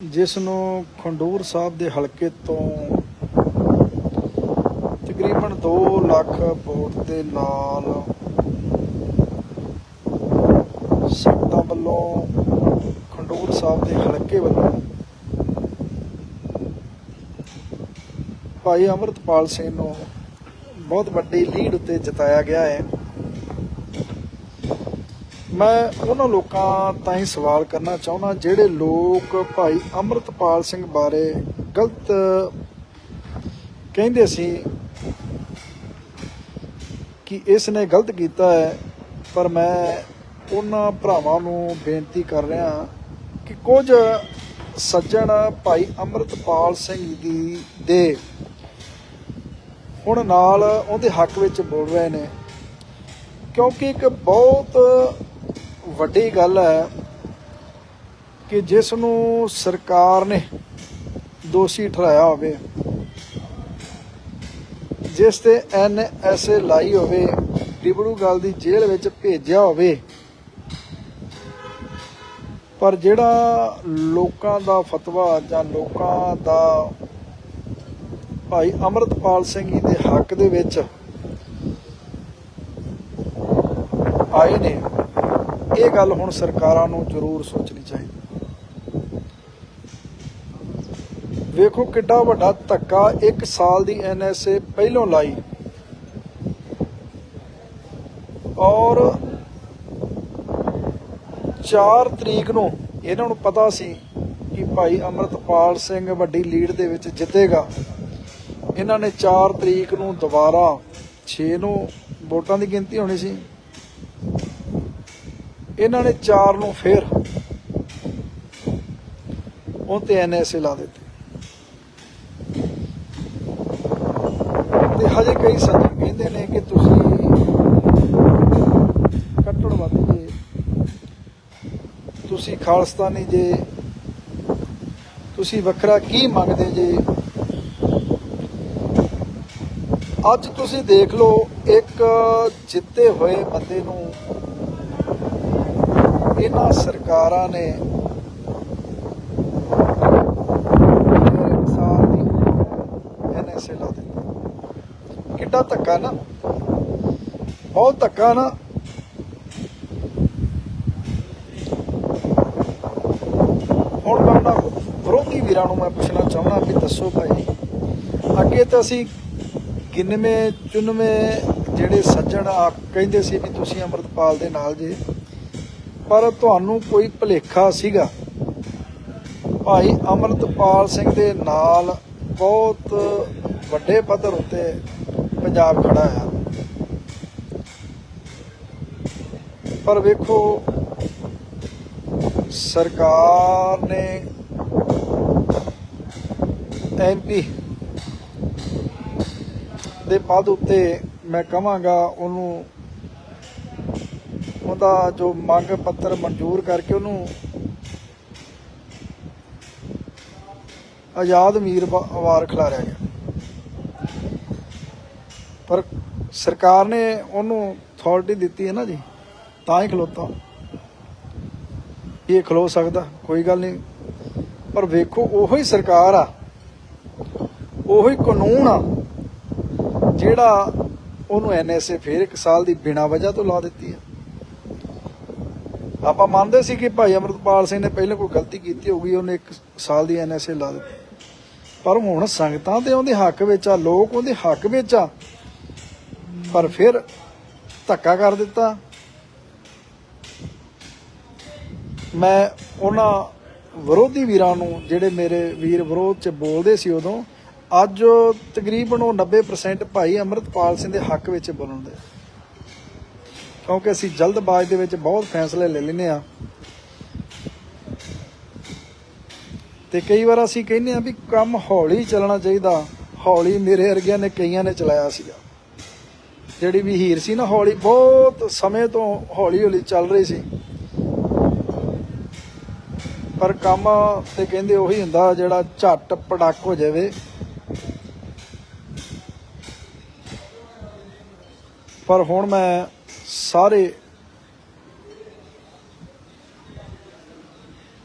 ਜਿਸ ਨੂੰ ਖੰਡੂਰ ਸਾਹਿਬ ਦੇ ਹਲਕੇ ਤੋਂ ਤਕਰੀਬਨ 2 ਲੱਖ ਵੋਟ ਦੇ ਨਾਲ ਸੰਗਤਾਂ ਵੱਲੋਂ ਖੰਡੂਰ ਸਾਹਿਬ ਦੇ ਹਲਕੇ ਵੱਲੋਂ ਭਾਈ ਅਮਰਤਪਾਲ ਸਿੰਘ ਨੂੰ ਬਹੁਤ ਵੱਡੀ ਲੀਡ ਉੱਤੇ ਜਿਤਾਇਆ ਗਿਆ ਹੈ। ਮੈਂ ਉਹਨਾਂ ਲੋਕਾਂ ਹੀ ਸਵਾਲ ਕਰਨਾ ਚਾਹੁੰਦਾ, ਜਿਹੜੇ ਲੋਕ ਭਾਈ ਅਮਰਤਪਾਲ ਸਿੰਘ ਬਾਰੇ ਗਲਤ ਕਹਿੰਦੇ ਸੀ ਕਿ ਇਸ ਨੇ ਗਲਤ ਕੀਤਾ ਹੈ, ਪਰ ਮੈਂ ਉਹਨਾਂ ਭਰਾਵਾਂ ਨੂੰ ਬੇਨਤੀ ਕਰ ਰਿਹਾ ਕਿ ਕੁਝ ਸੱਜਣ ਭਾਈ ਅਮਰਤਪਾਲ ਸਿੰਘ ਦੀ ਦੇ ਹੁਣ ਨਾਲ ਉਹਦੇ ਹੱਕ ਵਿੱਚ ਬੋਲ ਰਹੇ ਨੇ, ਕਿਉਂਕਿ ਇੱਕ ਬਹੁਤ ਵੱਡੀ ਗੱਲ ਹੈ ਕਿ ਜਿਸ ਨੂੰ ਸਰਕਾਰ ਨੇ ਦੋਸ਼ੀ ਠਹਿਰਾਇਆ ਹੋਵੇ, ਜਿਸ ਤੇ ਐਨ ਐਸ ਏ ਲਾਈ ਹੋਵੇ ਡਿਬੜੂਗੜ੍ਹ ਦੀ ਜੇਲ੍ਹ ਵਿੱਚ ਭੇਜਿਆ ਹੋਵੇ, ਪਰ ਜਿਹੜਾ ਲੋਕਾਂ ਦਾ ਫਤਵਾ ਜਾਂ ਲੋਕਾਂ ਦਾ ਭਾਈ ਅਮਰਤਪਾਲ ਸਿੰਘ ਜੀ ਦੇ ਹੱਕ ਦੇ ਵਿੱਚ ਆਏ ਨੇ ਇਹ ਗੱਲ ਹੁਣ ਸਰਕਾਰਾਂ ਨੂੰ ਜ਼ਰੂਰ ਸੋਚਣੀ ਚਾਹੀਦੀ। ਵੇਖੋ ਕਿੱਡਾ ਵੱਡਾ ਧੱਕਾ 1 ਸਾਲ ਦੀ ਐਨਐਸਏ ਪਹਿਲੋਂ ਲਾਈ। ਔਰ 4 ਤਰੀਕ ਨੂੰ ਇਹਨਾਂ ਨੂੰ ਪਤਾ ਸੀ ਕਿ ਭਾਈ ਅਮਰਤਪਾਲ ਸਿੰਘ ਵੱਡੀ ਲੀਡ ਦੇ ਵਿੱਚ ਜਿੱਤੇਗਾ। ਇਹਨਾਂ ਨੇ 4 ਤਰੀਕ ਨੂੰ ਦੁਬਾਰਾ 6 ਨੂੰ ਵੋਟਾਂ ਦੀ ਗਿਣਤੀ ਹੋਣੀ ਸੀ। ਇਹਨਾਂ ਨੇ 4 ਨੂੰ ਫੇਰ ਉਹ ਤੇ ਐਨਐਸਏ ਲਾ ਦਿੱਤੇ। ਤੇ ਹਜੇ ਕਈ ਸੱਜਣ ਕਹਿੰਦੇ ਨੇ ਕਿ ਤੁਸੀਂ ਕੱਟੜਵਾਦੀ ਜੇ, ਤੁਸੀਂ ਖਾਲਸਤਾਨੀ ਜੇ, ਤੁਸੀਂ ਵੱਖਰਾ ਕੀ ਮੰਗਦੇ ਜੇ। ਅੱਜ ਤੁਸੀਂ ਦੇਖ ਲਓ, ਇੱਕ ਜਿੱਤੇ ਹੋਏ ਬੰਦੇ ਨੂੰ ਇਹਨਾਂ ਸਰਕਾਰਾਂ ਨੇ ਸਾਲ ਦੀ ਐਨਐਸਏ ਲਾ ਦਿੱਤੀ। ਕਿੱਡਾ ਧੱਕਾ ਨਾ। ਬਹੁਤ ਧੱਕਾ ਨਾ। ਹੁਣ ਮੈਂ ਉਹਨਾਂ ਵਿਰੋਧੀ ਵੀਰਾਂ ਨੂੰ ਮੈਂ ਪੁੱਛਣਾ ਚਾਹੁੰਦਾ ਵੀ ਦੱਸੋ ਭਾਈ, ਅੱਗੇ ਤਾਂ ਅਸੀਂ ਗਿਣਵੇਂ ਚੁਣਵੇਂ ਜਿਹੜੇ ਸੱਜਣ ਆ, ਕਹਿੰਦੇ ਸੀ ਵੀ ਤੁਸੀਂ ਅੰਮ੍ਰਿਤਪਾਲ ਦੇ ਨਾਲ ਜੇ। ਪਰ ਤੁਹਾਨੂੰ ਕੋਈ ਭੁਲੇਖਾ ਸੀਗਾ? ਭਾਈ ਅਮਰਤਪਾਲ ਸਿੰਘ ਦੇ ਨਾਲ ਬਹੁਤ ਵੱਡੇ ਪੱਧਰ ਉੱਤੇ ਪੰਜਾਬ ਖੜਾ ਆ। ਪਰ ਵੇਖੋ, ਸਰਕਾਰ ਨੇ ਐਮਪੀ ਦੇ ਪਦ ਉੱਤੇ ਮੈਂ ਕਹਾਂਗਾ, ਉਹਨੂੰ ਉਹਦਾ ਜੋ ਮੰਗ ਪੱਤਰ ਮਨਜ਼ੂਰ ਕਰਕੇ ਉਹਨੂੰ ਆਜ਼ਾਦ ਮੀਰ ਵਾਰ ਖਿਲਾਰਿਆ ਗਿਆ। ਪਰ ਸਰਕਾਰ ਨੇ ਉਹਨੂੰ ਅਥਾਰਟੀ ਦਿੱਤੀ ਹੈ ਨਾ ਜੀ, ਤਾਂ ਹੀ ਖਲੋਤਾ। ਇਹ ਖਲੋ ਸਕਦਾ, ਕੋਈ ਗੱਲ ਨਹੀਂ। ਪਰ ਵੇਖੋ, ਉਹੋ ਹੀ ਸਰਕਾਰ ਆ, ਉਹੋ ਹੀ ਕਾਨੂੰਨ ਆ, ਜਿਹੜਾ ਉਹਨੂੰ ਐਨਐਸਏ ਫੇਰ ਇੱਕ ਸਾਲ ਦੀ ਬਿਨਾ ਵਜ੍ਹਾ ਤੋਂ ਲਾ ਦਿੱਤੀ ਹੈ। ਆਪਾਂ ਮੰਨਦੇ ਸੀ ਕਿ ਭਾਈ ਅਮਰਤਪਾਲ ਸਿੰਘ ਨੇ ਪਹਿਲਾਂ ਕੋਈ ਗਲਤੀ ਕੀਤੀ ਹੋਊਗੀ, ਉਹਨੇ ਇੱਕ ਸਾਲ ਦੀ ਐਨਐਸਏ ਲਾ ਦਿੱਤੀ। ਪਰ ਹੁਣ ਸੰਗਤਾਂ ਦੇ ਉਹਦੇ ਹੱਕ ਵਿੱਚ ਆ, ਲੋਕ ਉਹਦੇ ਹੱਕ ਵਿੱਚ ਆ। ਪਰ ਫਿਰ ਧੱਕਾ ਕਰ ਦਿੱਤਾ। ਮੈਂ ਉਹਨਾਂ ਵਿਰੋਧੀ ਵੀਰਾਂ ਨੂੰ, ਜਿਹੜੇ ਮੇਰੇ ਵੀਰ ਵਿਰੋਧ ਚ ਬੋਲਦੇ ਸੀ ਉਦੋਂ, ਅੱਜ ਤਕਰੀਬਨ ਉਹ 90% ਭਾਈ ਅਮਰਤਪਾਲ ਸਿੰਘ ਦੇ ਹੱਕ ਵਿੱਚ ਬੋਲਣਦੇ ਕਿਉਂਕਿ ਅਸੀਂ ਜਲਦਬਾਜ਼ ਦੇ ਵਿੱਚ ਬਹੁਤ ਫੈਸਲੇ ਲੈ ਲੈਨੇ ਆ ਤੇ ਕਈ ਵਾਰ ਅਸੀਂ ਕਹਿੰਦੇ ਆ ਵੀ ਕੰਮ ਹੌਲੀ ਚੱਲਣਾ ਚਾਹੀਦਾ। ਹੌਲੀ ਮੇਰੇ ਵਰਗਿਆਂ ਨੇ ਕਈਆਂ ਨੇ ਚਲਾਇਆ ਸੀਗਾ। ਜਿਹੜੀ ਵੀ ਹੀਰ ਸੀ ਨਾ, ਹੌਲੀ ਬਹੁਤ ਸਮੇਂ ਤੋਂ ਹੌਲੀ ਹੌਲੀ ਚੱਲ ਰਹੀ ਸੀ। ਪਰ ਕੰਮ ਤੇ ਕਹਿੰਦੇ ਉਹੀ ਹੁੰਦਾ ਜਿਹੜਾ ਝੱਟ ਪੜਕ ਹੋ ਜਾਵੇ। ਪਰ ਹੁਣ ਮੈਂ ਸਾਰੇ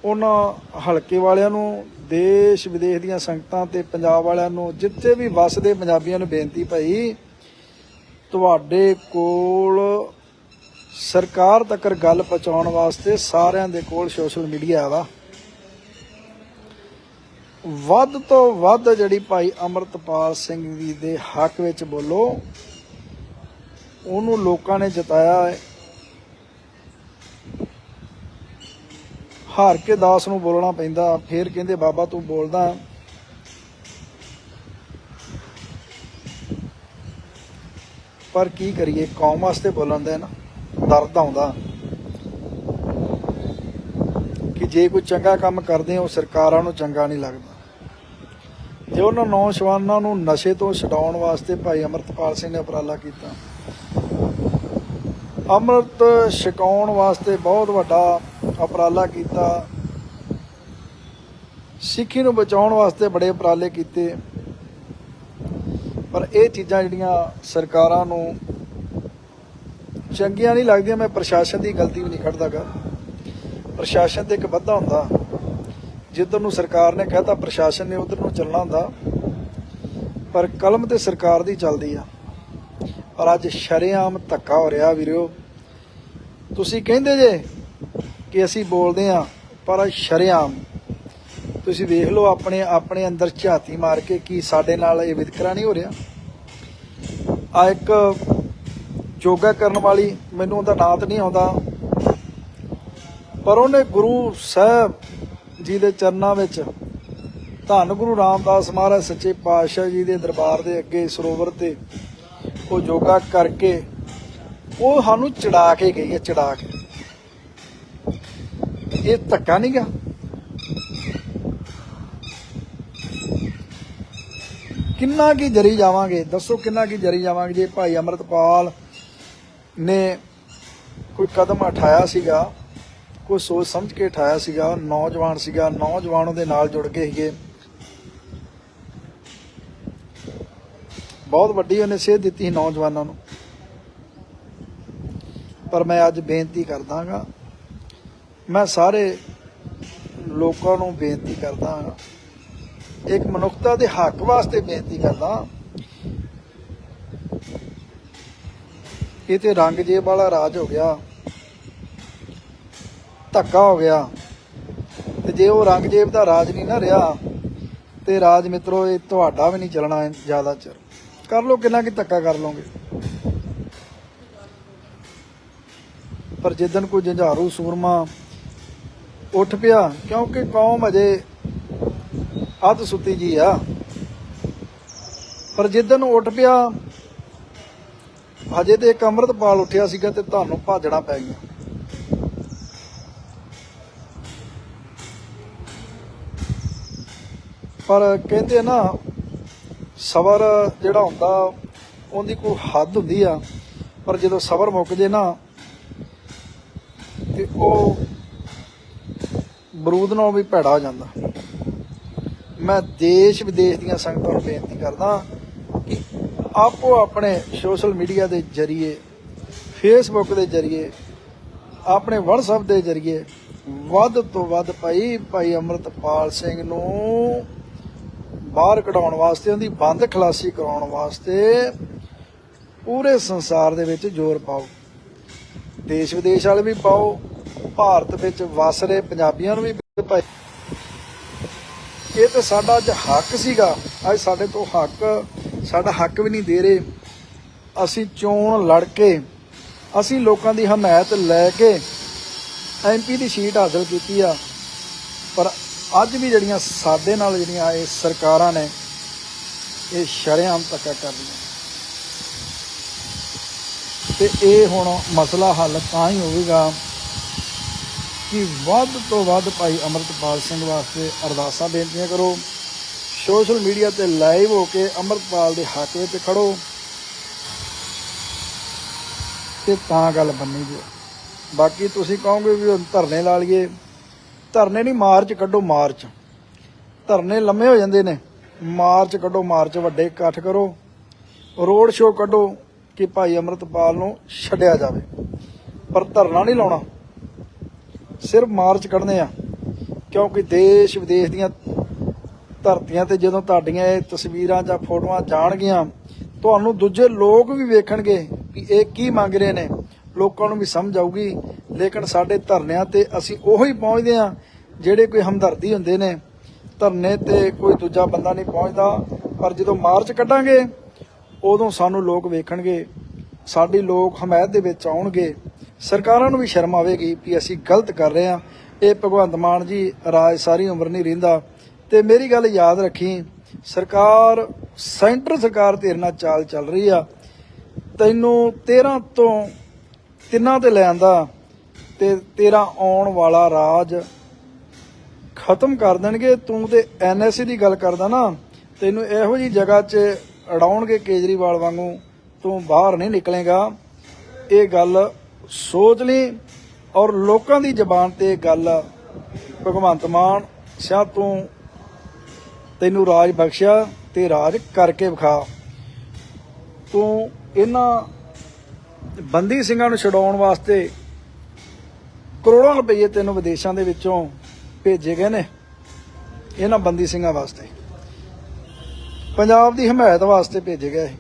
ਉਹਨਾਂ ਹਲਕੇ ਵਾਲਿਆਂ ਨੂੰ, ਦੇਸ਼ ਵਿਦੇਸ਼ ਦੀਆਂ ਸੰਗਤਾਂ ਤੇ ਪੰਜਾਬ ਵਾਲਿਆਂ ਨੂੰ, ਜਿੱਥੇ ਵੀ ਵੱਸਦੇ ਪੰਜਾਬੀਆਂ ਨੂੰ ਬੇਨਤੀ ਭਾਈ, ਤੁਹਾਡੇ ਕੋਲ ਸਰਕਾਰ ਤੱਕ ਗੱਲ ਪਹੁੰਚਾਉਣ ਵਾਸਤੇ ਸਾਰਿਆਂ ਦੇ ਕੋਲ ਸੋਸ਼ਲ ਮੀਡੀਆ ਵਾ। ਵੱਧ ਤੋਂ ਵੱਧ ਜਿਹੜੀ ਭਾਈ ਅਮਰਤਪਾਲ ਸਿੰਘ ਜੀ ਦੇ ਹੱਕ ਵਿੱਚ ਬੋਲੋ ਉਹਨੂੰ ਲੋਕਾਂ ਨੇ ਜਿਤਾਇਆ ਹੈ। ਹਾਰ ਕੇ ਦਾਸ ਨੂੰ ਬੋਲਣਾ ਪੈਂਦਾ, ਫੇਰ ਕਹਿੰਦੇ, ਬਾਬਾ, ਤੂੰ ਬੋਲਦਾ ਪਰ ਕੀ ਕਰੀਏ, ਕੌਮ ਵਾਸਤੇ ਬੋਲਣ ਦਾ ਨਾ ਦਰਦ ਆਉਂਦਾ। ਕਿ ਜੇ ਕੋਈ ਚੰਗਾ ਕੰਮ ਕਰਦੇ ਆ ਉਹ ਸਰਕਾਰਾਂ ਨੂੰ ਚੰਗਾ ਨਹੀਂ ਲੱਗਦਾ। ਜੇ ਉਹਨਾਂ ਨੌਜਵਾਨਾਂ ਨੂੰ ਨਸ਼ੇ ਤੋਂ ਛਡਾਉਣ ਵਾਸਤੇ ਭਾਈ ਅਮਰਤਪਾਲ ਸਿੰਘ ਨੇ ਉਪਰਾਲਾ ਕੀਤਾ ਅੰਮ੍ਰਿਤ ਛਕਾਉਣ ਵਾਸਤੇ ਬਹੁਤ ਵੱਡਾ ਉਪਰਾਲਾ ਕੀਤਾ। ਸਿੱਖੀ ਨੂੰ ਬਚਾਉਣ ਵਾਸਤੇ ਬੜੇ ਉਪਰਾਲੇ ਕੀਤੇ। ਪਰ ਇਹ ਚੀਜ਼ਾਂ ਜਿਹੜੀਆਂ ਸਰਕਾਰਾਂ ਨੂੰ ਚੰਗੀਆਂ ਨਹੀਂ ਲੱਗਦੀਆਂ, ਮੈਂ ਪ੍ਰਸ਼ਾਸਨ ਦੀ ਗਲਤੀ ਵੀ ਨਹੀਂ ਕੱਢਦਾਗਾ। ਪ੍ਰਸ਼ਾਸਨ ਤੇ ਇੱਕ ਵੱਧਾ ਹੁੰਦਾ। ਜਿੱਧਰ ਨੂੰ ਸਰਕਾਰ ਨੇ ਕਹਿਤਾ, ਪ੍ਰਸ਼ਾਸਨ ਨੇ ਉਧਰ ਨੂੰ ਚੱਲਣਾ ਹੁੰਦਾ। ਪਰ ਕਲਮ ਤੇ ਸਰਕਾਰ ਦੀ ਚੱਲਦੀ ਆ। ਪਰ ਅੱਜ ਸ਼ਰੇਆਮ ਧੱਕਾ ਹੋ ਰਿਹਾ ਵੀਰੋ। ਤੁਸੀਂ ਕਹਿੰਦੇ ਜੇ ਕਿ ਅਸੀਂ ਬੋਲਦੇ ਆ ਪਰ ਸ਼ਰੇਆਮ। ਤੁਸੀਂ ਵੇਖ ਲਓ ਆਪਣੇ ਆਪਣੇ ਅੰਦਰ ਝਾਤੀ ਮਾਰ ਕੇ ਕੀ ਸਾਡੇ ਨਾਲ ਇਹ ਵਿਤਕਰਾ ਨਹੀਂ ਹੋ ਰਿਹਾ। ਆ ਇੱਕ ਯੋਗਾ ਕਰਨ ਵਾਲੀ, ਮੈਨੂੰ ਉਹਦਾ ਨਾਂ ਤਾਂ ਨਹੀਂ ਆਉਂਦਾ। ਪਰ ਉਹਨੇ ਗੁਰੂ ਸਾਹਿਬ ਜੀ ਦੇ ਚਰਨਾਂ ਵਿੱਚ ਧੰਨ ਗੁਰੂ ਰਾਮਦਾਸ ਮਹਾਰਾਜ, ਸੱਚੇ ਪਾਤਸ਼ਾਹ ਜੀ ਦੇ ਦਰਬਾਰ ਦੇ ਅੱਗੇ, ਸਰੋਵਰ ਤੇ ਉਹ ਯੋਗਾ ਕਰਕੇ ਉਹ ਸਾਨੂੰ ਚੜਾ ਕੇ ਗਈ ਹੈ, ਚੜਾ ਕੇ। ਇਹ ਧੱਕਾ ਨਹੀਂ ਗਾ ਕਿੰਨਾ ਕੀ ਜਰੀ ਜਾਵਾਂਗੇ, ਦੱਸੋ ਕਿੰਨਾ ਕੀ ਜਰੀ ਜਾਵਾਂਗੇ ਜੇ ਭਾਈ ਅਮਰਤਪਾਲ ਨੇ ਕੋਈ ਕਦਮ ਉਠਾਇਆ ਸੀਗਾ, ਕੋਈ ਸੋਚ ਸਮਝ ਕੇ ਉਠਾਇਆ ਸੀਗਾ, ਨੌਜਵਾਨ ਸੀਗਾ, ਨੌਜਵਾਨ ਉਹਦੇ ਨਾਲ ਜੁੜ ਕੇ ਸੀਗੇ। ਬਹੁਤ ਵੱਡੀ ਉਹਨੇ ਸੇਧ ਦਿੱਤੀ ਸੀ ਨੌਜਵਾਨਾਂ ਨੂੰ। ਪਰ ਮੈਂ ਅੱਜ ਬੇਨਤੀ ਕਰਦਾਗਾ, ਮੈਂ ਸਾਰੇ ਲੋਕਾਂ ਨੂੰ ਬੇਨਤੀ ਕਰਦਾ ਹਾਂ ਇੱਕ ਮਨੁੱਖਤਾ ਦੇ ਹੱਕ ਵਾਸਤੇ ਬੇਨਤੀ ਕਰਦਾ ਇਹ ਤੇ ਰੰਗਜ਼ੇਬ ਵਾਲਾ ਰਾਜ ਹੋ ਗਿਆ, ਧੱਕਾ ਹੋ ਗਿਆ, ਤੇ ਜੇ ਉਹ ਰੰਗਜ਼ੇਬ ਦਾ ਰਾਜ ਨਹੀਂ ਨਾ ਰਿਹਾ, ਤੇ ਰਾਜ ਮਿੱਤਰੋ ਇਹ ਤੁਹਾਡਾ ਵੀ ਨਹੀਂ ਚੱਲਣਾ ਜ਼ਿਆਦਾ ਚਿਰ। ਕਰ ਲੋ ਕਿੰਨਾ ਕਿ ਧੱਕਾ ਕਰ ਲੋਗੇ ਪਰ ਜਿੱਦਨ ਕੋਈ ਜੰਝਾਰੂ, ਸੂਰਮਾ ਉੱਠ ਪਿਆ, ਕਿਉਂਕਿ ਕੌਮ ਅਜੇ ਅੱਧ ਸੁੱਤੀ ਜੀ ਆ। ਪਰ ਜਿੱਦਨ ਉੱਠ ਪਿਆ, ਹਜੇ ਤੇ ਇੱਕ ਅੰਮ੍ਰਿਤਪਾਲ ਉੱਠਿਆ ਸੀਗਾ ਤੇ ਤੁਹਾਨੂੰ ਭਾਜਣਾ ਪੈ ਗਿਆ ਪਰ ਕਹਿੰਦੇ ਨਾ ਸਬਰ ਜਿਹੜਾ ਹੁੰਦਾ, ਉਹਦੀ ਕੋਈ ਹੱਦ ਹੁੰਦੀ ਆ, ਪਰ ਜਦੋਂ ਸਬਰ ਮੁੱਕ ਜੇ ਨਾ, ਤੇ ਉਹ ਬਰੂਦ ਨਾਲੋਂ ਵੀ ਭੈੜਾ ਹੋ ਜਾਂਦਾ। ਮੈਂ ਦੇਸ਼ ਵਿਦੇਸ਼ ਦੀਆਂ ਸੰਗਤਾਂ ਨੂੰ ਬੇਨਤੀ ਕਰਦਾ ਕਿ ਆਪੋ ਆਪਣੇ ਸੋਸ਼ਲ ਮੀਡੀਆ ਦੇ ਜ਼ਰੀਏ ਫੇਸਬੁੱਕ ਦੇ ਜ਼ਰੀਏ, ਆਪਣੇ WhatsApp ਦੇ ਜ਼ਰੀਏ, ਵੱਧ ਤੋਂ ਵੱਧ ਭਾਈ ਭਾਈ ਅਮਰਤਪਾਲ ਸਿੰਘ ਨੂੰ ਬਾਹਰ ਕਢਾਉਣ ਵਾਸਤੇ, ਉਹਦੀ ਬੰਦ ਖਲਾਸੀ ਕਰਾਉਣ ਵਾਸਤੇ ਪੂਰੇ ਸੰਸਾਰ ਦੇ ਵਿੱਚ ਜ਼ੋਰ ਪਾਓ। ਦੇਸ਼ ਵਿਦੇਸ਼ ਵਾਲੇ ਵੀ ਪਾਓ, ਭਾਰਤ ਵਿੱਚ ਵਸ ਰਹੇ ਪੰਜਾਬੀਆਂ ਨੂੰ ਵੀ ਭਾਈ। ਇਹ ਤਾਂ ਸਾਡਾ ਅੱਜ ਹੱਕ ਸੀਗਾ। ਅੱਜ ਸਾਡੇ ਤੋਂ ਹੱਕ, ਸਾਡਾ ਹੱਕ ਵੀ ਨਹੀਂ ਦੇ ਰਹੇ। ਅਸੀਂ ਚੋਣ ਲੜ ਕੇ, ਅਸੀਂ ਲੋਕਾਂ ਦੀ ਹਮਾਇਤ ਲੈ ਕੇ ਐਮਪੀ ਦੀ ਸੀਟ ਹਾਸਲ ਕੀਤੀ ਆ। ਪਰ ਅੱਜ ਵੀ ਜਿਹੜੀਆਂ ਸਾਡੇ ਨਾਲ ਜਿਹੜੀਆਂ ਇਹ ਸਰਕਾਰਾਂ ਨੇ, ਇਹ ਸ਼ਰੇਆਮ ਧੱਕਾ ਕਰਦੀਆਂ ਰਹੀਆਂ ਤੇ ਇਹ ਹੁਣ ਮਸਲਾ ਹੱਲ ਤਾਂ ਹੀ ਹੋਵੇਗਾ ਕਿ ਵੱਧ ਤੋਂ ਵੱਧ ਭਾਈ ਅਮਰਤਪਾਲ ਸਿੰਘ ਵਾਸਤੇ ਅਰਦਾਸਾਂ ਬੇਨਤੀਆਂ ਕਰੋ, ਸੋਸ਼ਲ ਮੀਡੀਆ ਤੇ ਲਾਈਵ ਹੋ ਕੇ ਅਮਰਤਪਾਲ ਦੇ ਹੱਕ ਵਿੱਚ ਖੜੋ ਤੇ ਤਾਂ ਗੱਲ ਬੰਨੀ ਜੀ। ਬਾਕੀ ਤੁਸੀਂ ਕਹੋਗੇ ਵੀ ਧਰਨੇ ਲਾ ਲਈਏ। ਧਰਨੇ ਨਹੀਂ, ਮਾਰਚ ਕੱਢੋ ਮਾਰਚ। ਧਰਨੇ ਲੰਮੇ ਹੋ ਜਾਂਦੇ ਨੇ। ਮਾਰਚ ਕੱਢੋ, ਮਾਰਚ ਵੱਡੇ ਇਕੱਠ ਕਰੋ। ਰੋਡ ਸ਼ੋਅ ਕੱਢੋ ਕਿ ਭਾਈ ਅਮਰਤਪਾਲ ਨੂੰ ਛੱਡਿਆ ਜਾਵੇ। ਪਰ ਧਰਨਾ ਨਹੀਂ ਲਾਉਣਾ। ਸਿਰਫ ਮਾਰਚ ਕੱਢਨੇ ਆ। ਕਿਉਂਕਿ ਦੇਸ਼ ਵਿਦੇਸ਼ ਦੀਆਂ ਧਰਤੀਆਂ ਤੇ ਜਦੋਂ ਤੁਹਾਡੀਆਂ ਇਹ ਤਸਵੀਰਾਂ ਜਾਂ ਫੋਟੋਆਂ ਜਾਣਗੀਆਂ, ਤੁਹਾਨੂੰ ਦੂਜੇ ਲੋਕ ਵੀ ਵੇਖਣਗੇ ਕਿ ਇਹ ਕੀ ਮੰਗ ਰਹੇ ਨੇ। ਲੋਕਾਂ ਨੂੰ ਵੀ ਸਮਝ ਆਊਗੀ ਲੇਕਿਨ ਸਾਡੇ ਧਰਨਿਆਂ ਤੇ ਅਸੀਂ ਉਹੀ ਪਹੁੰਚਦੇ ਆ ਜਿਹੜੇ ਕੋਈ ਹਮਦਰਦੀ ਹੁੰਦੇ ਨੇ। ਧਰਨੇ ਤੇ ਕੋਈ ਦੂਜਾ ਬੰਦਾ ਨਹੀਂ ਪਹੁੰਚਦਾ। ਪਰ ਜਦੋਂ ਮਾਰਚ ਕੱਢਾਂਗੇ, ਉਦੋਂ ਸਾਨੂੰ ਲੋਕ ਵੇਖਣਗੇ। ਸਾਡੀ ਲੋਕ ਹਮਾਇਤ ਦੇ ਵਿੱਚ ਆਉਣਗੇ। ਸਰਕਾਰਾਂ ਨੂੰ ਵੀ ਸ਼ਰਮ ਆਵੇਗੀ ਕਿ ਅਸੀਂ ਗਲਤ ਕਰ ਰਹੇ ਹਾਂ। ਇਹ ਭਗਵੰਤ ਮਾਨ ਜੀ ਰਾਜ ਸਾਰੀ ਉਮਰ ਨਹੀਂ ਰਹਿੰਦਾ। ਤੇ ਮੇਰੀ ਗੱਲ ਯਾਦ ਰੱਖੀ, ਸਰਕਾਰ, ਸੈਂਟਰ ਸਰਕਾਰ ਤੇਰੇ ਨਾਲ ਚਾਲ ਚੱਲ ਰਹੀ ਆ। ਤੈਨੂੰ 13 ਤੋਂ ਤਿੰਨਾਂ ਤੇ ਲੈ ਆਂਦਾ। ਤੇ ਤੇਰਾ ਆਉਣ ਵਾਲਾ ਰਾਜ ਖਤਮ ਕਰ ਦੇਣਗੇ। ਤੂੰ ਤੇ ਐਨਐਸਏ ਦੀ ਗੱਲ ਕਰਦਾ ਨਾ, ਤੈਨੂੰ ਇਹੋ ਜੀ ਜਗ੍ਹਾ 'ਚ ਅੜਾਉਣਗੇ ਕੇਜਰੀਵਾਲ ਵਾਂਗੂ, ਤੂੰ ਬਾਹਰ ਨਹੀਂ ਨਿਕਲੇਗਾ। ਇਹ ਗੱਲ ਸੋਚ ਲਈ ਔਰ ਲੋਕਾਂ ਦੀ ਜ਼ਬਾਨ ਤੇ ਇਹ ਗੱਲ, ਭਗਵੰਤ ਮਾਨ ਸਿਆ ਤੂੰ ਤੈਨੂੰ ਰਾਜ ਬਖਸ਼ਿਆ ਤੇ ਰਾਜ ਕਰਕੇ ਵਿਖਾ। ਤੂੰ ਇਹਨਾਂ ਬੰਦੀ ਸਿੰਘਾਂ ਨੂੰ ਛਡਾਉਣ ਵਾਸਤੇ ਕਰੋੜਾਂ ਰੁਪਏ ਤੈਨੂੰ ਵਿਦੇਸ਼ਾਂ ਦੇ ਵਿੱਚੋਂ ਭੇਜੇ ਗਏ ਨੇ ਇਹਨਾਂ ਬੰਦੀ ਸਿੰਘਾਂ ਵਾਸਤੇ। ਪੰਜਾਬ ਦੀ ਹਮਾਇਤ ਵਾਸਤੇ ਭੇਜੇ ਗਏ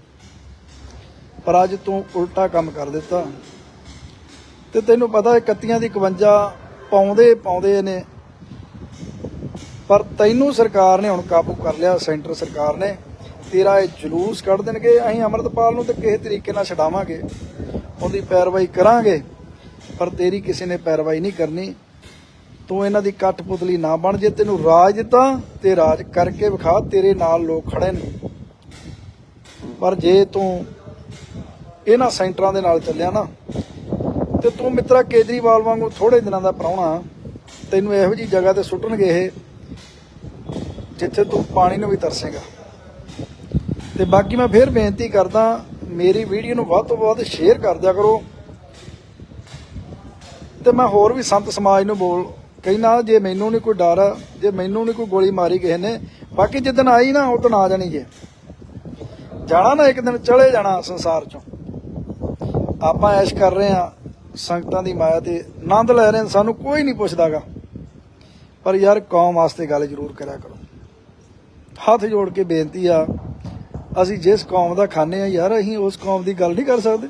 ਪਰ ਅੱਜ ਤੂੰ ਉਲਟਾ ਕੰਮ ਕਰ ਦਿੱਤਾ। ਤੇ ਤੈਨੂੰ ਪਤਾ ਹੈ ਕੱਤੀਆਂ ਦੀ 51 ਪਾਉਂਦੇ ਪਾਉਂਦੇ ਨੇ। ਪਰ ਤੈਨੂੰ ਸਰਕਾਰ ਨੇ ਹੁਣ ਕਾਬੂ ਕਰ ਲਿਆ, ਸੈਂਟਰ ਸਰਕਾਰ ਨੇ। ਤੇਰਾ ਇਹ ਜਲੂਸ ਕੱਢ ਦੇਣਗੇ, ਅਸੀਂ ਅਮਰਤਪਾਲ ਨੂੰ ਤੇ ਕਿਸੇ ਤਰੀਕੇ ਨਾਲ ਛਡਾਵਾਂਗੇ। ਉਹਦੀ ਪੈਰਵਾਈ ਕਰਾਂਗੇ। ਪਰ ਤੇਰੀ ਕਿਸੇ ਨੇ ਪੈਰਵਾਈ ਨਹੀਂ ਕਰਨੀ। ਤੂੰ ਇਹਨਾਂ ਦੀ ਕਠਪੁਤਲੀ ਨਾ ਬਣ। ਜੇ ਤੈਨੂੰ ਰਾਜ ਦਿੱਤਾ ਤੇ ਰਾਜ ਕਰਕੇ ਵਿਖਾ, ਤੇਰੇ ਨਾਲ ਲੋਕ ਖੜੇ ਨੇ। ਪਰ ਜੇ ਤੂੰ ਇਹਨਾਂ ਸੈਂਟਰਾਂ ਦੇ ਨਾਲ ਚੱਲਿਆ ਨਾ, ਤੇ ਤੂੰ ਮਿੱਤਰਾ ਕੇਜਰੀਵਾਲ ਵਾਂਗੂ ਥੋੜੇ ਦਿਨਾਂ ਦਾ ਪ੍ਰਾਹੁਣਾ, ਤੈਨੂੰ ਇਹੋ ਜੀ ਜਗ੍ਹਾ ਤੇ ਸੁੱਟਣਗੇ ਇਹ, ਜਿੱਥੇ ਤੂੰ ਪਾਣੀ ਨੂੰ ਵੀ ਤਰਸੇਗਾ। ਤੇ ਬਾਕੀ ਮੈਂ ਫੇਰ ਬੇਨਤੀ ਕਰਦਾ, ਮੇਰੀ ਵੀਡੀਓ ਨੂੰ ਵੱਧ ਤੋਂ ਵੱਧ ਸ਼ੇਅਰ ਕਰ ਦਿਆ ਕਰੋ। ਤੇ ਮੈਂ ਹੋਰ ਵੀ ਸੰਤ ਸਮਾਜ ਨੂੰ ਬੋਲ ਕਹਿੰਦਾ, ਜੇ ਮੈਨੂੰ ਨਹੀਂ ਕੋਈ ਡਰ, ਜੇ ਮੈਨੂੰ ਨਹੀਂ ਕੋਈ ਗੋਲੀ ਮਾਰੀ ਕਿਸੇ ਨੇ, ਬਾਕੀ ਜਿੱਦਣ ਆਈ ਨਾ, ਉਦੋਂ ਆ ਜਾਣੀ ਜੇ। ਜਾਣਾ ਨਾ, ਇੱਕ ਦਿਨ ਚਲੇ ਜਾਣਾ ਸੰਸਾਰ ਚੋਂ। ਆਪਾਂ ਐਸ਼ ਕਰ ਰਹੇ ਆ ਸੰਗਤਾਂ ਦੀ ਮਾਇਆ ਤੇ ਆਨੰਦ ਲੈ ਰਹੇ ਹਾਂ, ਸਾਨੂੰ ਕੋਈ ਨਹੀਂ ਪੁੱਛਦਾਗਾ। ਪਰ ਯਾਰ, ਕੌਮ ਵਾਸਤੇ ਗੱਲ ਜ਼ਰੂਰ ਕਰਿਆ ਕਰੋ। ਹੱਥ ਜੋੜ ਕੇ ਬੇਨਤੀ ਆ, ਅਸੀਂ ਜਿਸ ਕੌਮ ਦਾ ਖਾਣੇ ਆ ਯਾਰ ਅਸੀਂ ਉਸ ਕੌਮ ਦੀ ਗੱਲ ਨਹੀਂ ਕਰ ਸਕਦੇ।